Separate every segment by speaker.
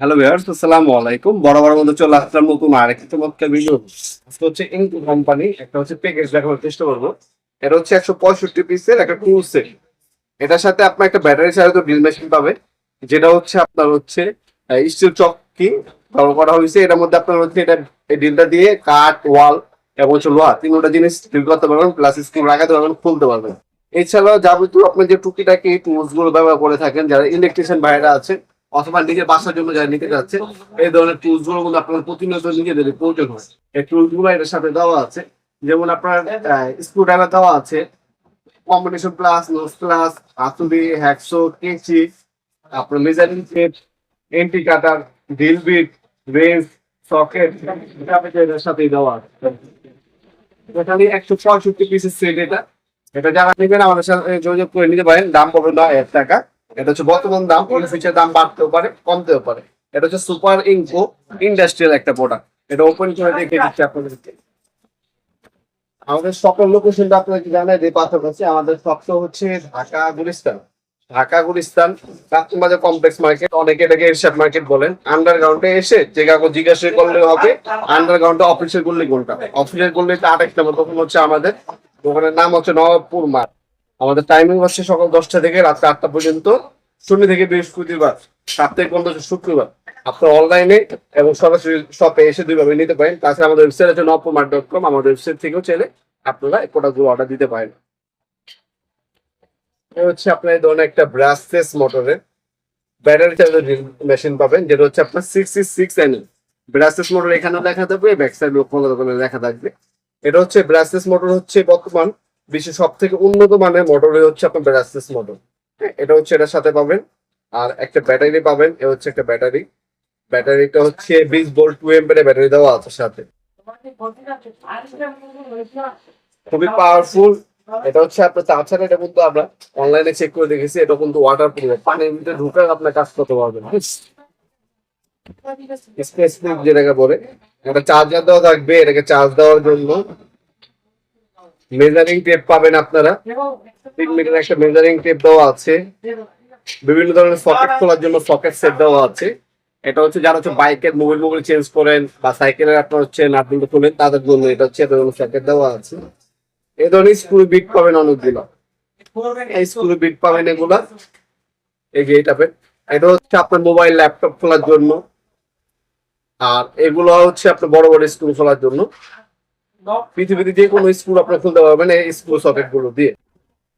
Speaker 1: Hello viewers আসসালামু আলাইকুম। বড় বড় মধ্যে চলে আসলাম নতুন আরেকটি চমৎকার ভিডিও আজকে হচ্ছে ইনকু কোম্পানি একটা হচ্ছে প্যাকেজ দেখানোর চেষ্টা করব। এটা হচ্ছে একশো পঁয়ষট্টি পিসের একটা টু সেট এটার সাথে আপনার একটা ব্যাটারি চালিত ড্রিল মেশিন পাবে যেটা হচ্ছে আপনার হচ্ছে স্টিল চক্কি ব্যবহার করা হয়েছে। এটার মধ্যে আপনার হচ্ছে এটা, এই ড্রিলটা দিয়ে কাঠ ওয়াল এবং হচ্ছে লোহা তিনটা জিনিস ড্রিল করতে পারবেন প্লাস স্ক্রু লাগাতে পারবেন, খুলতে পারবেন। এছাড়াও যাবতীয় আপনার যে টুকিটাকি টুলসগুলো ব্যবহার করে থাকেন, যারা ইলেকট্রিশিয়ান ভাইরা আছে অথবা নিজের বাসার জন্য যারা নিতে যাচ্ছে, এই ধরনের টুলসগুলো কিন্তু আপনার প্রতিনিয়ত নিজেদের প্রয়োজন হয়। এই টুলসগুলো এটার সাথে দেওয়া আছে। যেমন আপনার স্ক্রু ড্রাইভার দেওয়া আছে। কম্বিনেশন প্লাস নোস প্লাস হাতুড়ি হ্যাকসো কেচি, আপনার measuring tape anti cutter drill bit wrench socket এটার সাথেই দেওয়া আছে। একশো পঁয়ষট্টি পিসের সেট এটা। এটা যারা নেবেন, আমাদের সাথে যোগাযোগ করে নিতে পারেন। দাম পড়বে নয় হাজার টাকা। এটা হচ্ছে বর্তমান দাম ইন ফিউচার দাম বাড়তেও পারে, কমতেও পারে। এটা হচ্ছে সুপার ইনকো ইন্ডাস্ট্রিয়াল একটা প্রোডাক্ট এটা ওপেন করে দেখে দিচ্ছি আপনাদেরকে। আমাদের সকল লোকেশনটা আপনাকে জানাই পাথর আছে, আমাদের শপটা হচ্ছে Dhaka, Gulistan. Dhaka, Gulistan customer complex market অনেকে এটাকে এরশাদ মার্কেট বলেন। আন্ডারগ্রাউন্ডে এসে যে কাউকে জিজ্ঞাসা করলে হবে আন্ডারগ্রাউন্ডে অফিসের গল্লি কোনটা? অফিসের গল্লিতে আরেক নম্বর তখন হচ্ছে আমাদের। দোকানের নাম হচ্ছে নবাবপুর মাঠ আমাদের টাইমিং হচ্ছে সকাল দশটা থেকে রাত আটটা পর্যন্ত। শনি থেকে বৃহস্পতিবার, সাপ্তাহিক বন্ধ হচ্ছে শুক্রবার। আপনার অনলাইনে এবং সরাসরি শপে এসে দুইভাবে নিতে পারেন। তাছাড়া আমাদের ওয়েবসাইট আছে নবপুর মাঠ ডট কম আমাদের ওয়েবসাইট থেকেও চাইলে আপনারা এই প্রোডাক্টগুলো অর্ডার দিতে পারেন। হচ্ছে আপনার এই ধরনের একটা ব্রাসলেস মোটরের ব্যাটারি চার্জার মেশিন পাবেন, যেটা হচ্ছে আপনার six six N brushless motor এখানেও লেখা থাকবে ব্যাক সাইড লেখা থাকবে। এটা হচ্ছে ব্রাসলেস মোটর হচ্ছে বর্তমান বিশ্বের সব থেকে উন্নত মানের মোটর হচ্ছে আপনার ব্রাসলেস মোটর এটা হচ্ছে এটার সাথে পাবেন। আর একটা ব্যাটারি পাবেন, এ হচ্ছে একটা ব্যাটারি। ব্যাটারিটা হচ্ছে বিশ ভোল্ট টু এম্পের ব্যাটারি দেওয়া আছে সাথে। খুবই পাওয়ারফুল এটা হচ্ছে আপনার তাছাড়া এটা কিন্তু আমরা অনলাইনে চেক করে দেখেছি, এটা কিন্তু ওয়াটার প্রুফ পানির ভিতরে ঢুকে আপনার কাজ করতে পারবেন। স্পেসিফিক যেটাকে বলে একটা চার্জার দেওয়া থাকবে, এটাকে চার্জ দেওয়ার জন্য। মেজারিং টেপ পাবেন আপনারা। তিন মিটার একটা মেজারিং টেপ দেওয়া আছে। বিভিন্ন ধরনের সকেট খোলার জন্য সকেট সেট দেওয়া আছে। এটা হচ্ছে যারা হচ্ছে বাইকের মোবাইল মোবাইল চেঞ্জ করেন বা সাইকেলের আপনার হচ্ছে নাটগুলো খোলেন তাদের জন্য এটা হচ্ছে এ ধরনের সকেট দেওয়া আছে। এই ধরনের স্ক্রু বিট পাবেন অনেকগুলো। এই স্ক্রু বিট পাবেন এগুলা। এই যে এটা এটা হচ্ছে আপনার মোবাইল ল্যাপটপ খোলার জন্য। আর এগুলো হচ্ছে আপনার বড় বড় স্ক্রু খোলার জন্য। পৃথিবীতে যে কোনো স্ক্রু আপনার খুলতে পারবেন এই স্ক্রু সকেটগুলো দিয়ে।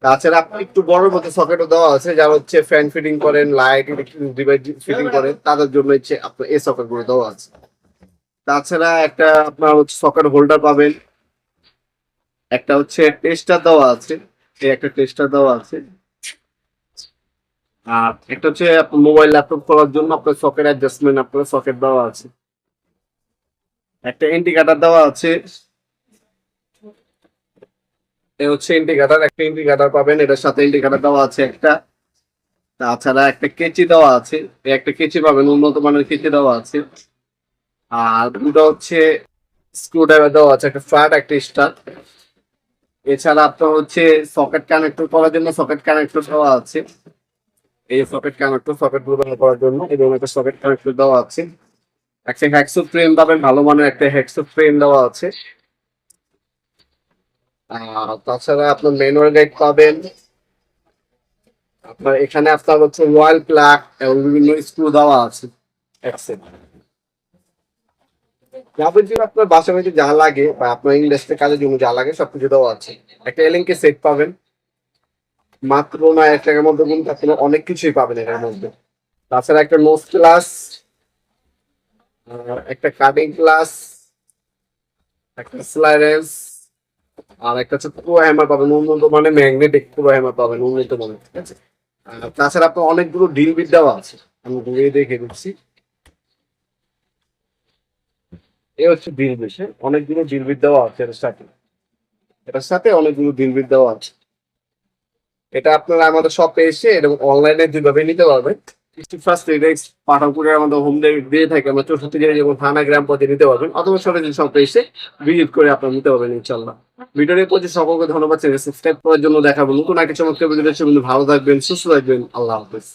Speaker 1: তাছাড়া আপনি একটু বড় মতো সকেটও দেওয়া আছে, যারা হচ্ছে ফ্যান ফিটিং করেন লাইট ডিভাইস ফিটিং করেন, তাদের জন্য হচ্ছে আপনার এই সকেটগুলো দেওয়া আছে। তাছাড়া একটা আপনার হচ্ছে সকেট হোল্ডার পাবেন। একটা হচ্ছে টেস্টার দেওয়া আছে, এই একটা টেস্টার দেওয়া আছে। আর একটা হচ্ছে মোবাইল ল্যাপটপ করার জন্য আপনার সকেট অ্যাডজাস্টমেন্ট আপনার সকেট দেওয়া আছে। একটা ইন্ডিকেটার দেওয়া আছে। হচ্ছে ইন্ডিকেটার, একটা ইন্ডিকেটার পাবেন, এটার সাথে ইন্ডিকেটার দেওয়া আছে একটা। তাছাড়া একটা কেচি দেওয়া আছে একটা কেচি পাবেন, উন্নত মানের কেচি দেওয়া আছে। আর দুটো হচ্ছে স্ক্রু ড্রাইভার দেওয়া আছে, একটা ফ্ল্যাট একটা স্টার এছাড়া আপনার হচ্ছে সকেট কানেক্টর করার জন্য সকেট কানেক্টর দেওয়া আছে। এই সকেট কানেক্টর সকেট ব্যবহার করার জন্য এই একটা সকেট কানেক্টর দেওয়া আছে। একটা হ্যাকসো ফ্রেম পাবেন, ভালো মানের একটা হ্যাকসো ফ্রেম দেওয়া আছে। তাছাড়া আপনার ম্যানুয়াল গাইড পাবেন। আপনার এখানে আপনার হচ্ছে রয়্যাল প্লাগ এবং বিভিন্ন স্ক্রু দেওয়া আছে। যাবতীয় আপনার বাসা বাড়িতে যা লাগে বা আপনার ইন্ডাস্ট্রি কাজের জন্য যা লাগে সবকিছু দেওয়া আছে। একটা এলিংকে সেট পাবেন। মাত্র নয় এক টাকার মধ্যে কিন্তু আপনি অনেক কিছুই পাবেন এটার মধ্যে। তাছাড়া একটা নোজ ক্লাস একটা কাটিং ক্লাস একটা স্লাইডেন্স আর একটা হচ্ছে পুরো হ্যামার পাবেন উন্নত মানে ম্যাগনেটিক পুরো হ্যামার পাবেন উন্নত মানে ঠিক আছে? তাছাড়া আপনার অনেকগুলো ডিল বিট আছে, আমি ঘুরিয়ে দেখে দিচ্ছি। এ হচ্ছে ডিল বিট অনেকগুলো ডিল বিট আছে এটার সাথে। এটার সাথে অনেকগুলো ডিল বিট দেওয়া আছে। এটা আপনারা আমাদের শপে এসে এবং অনলাইনে দুইভাবে নিতে পারবেন ফার্স্ট রিডেক্স আমাদের হোম ডেলিভারি দিয়ে থাকে, আমরা চৌষট্টি জেলায় যেমন থানা, গ্রাম পথে নিতে পারবেন, অথবা সরাসরি শপে এসে ভিজিট করে আপনারা নিতে পারবেন ইনশাল্লাহ ভিডিওর প্রতি সকলকে ধন্যবাদ সাবস্ক্রাইব করার জন্য দেখাবো। নতুন একটা চমৎকার ভিডিও ভালো থাকবেন, সুস্থ থাকবেন, আল্লাহ হাফেজ।